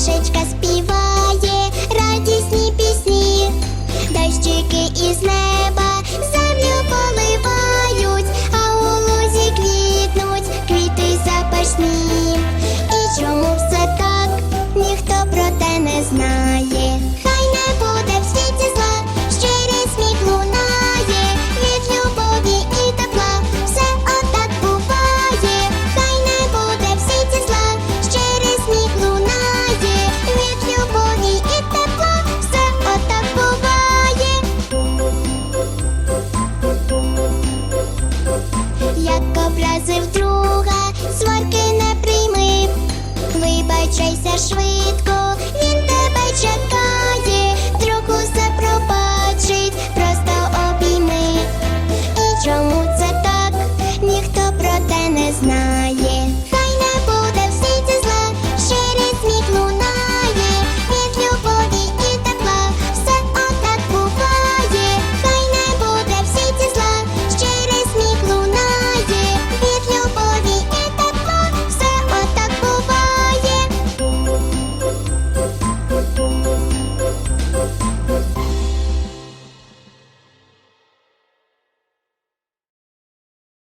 пташечка співає радісні пісні, дощики із неба землю поливають, а у лузі квітнуть квіти запашні. І чому все так ніхто про те не знає? образив друга, сварки не прийми, вибачайся швидко, він тебе чекає.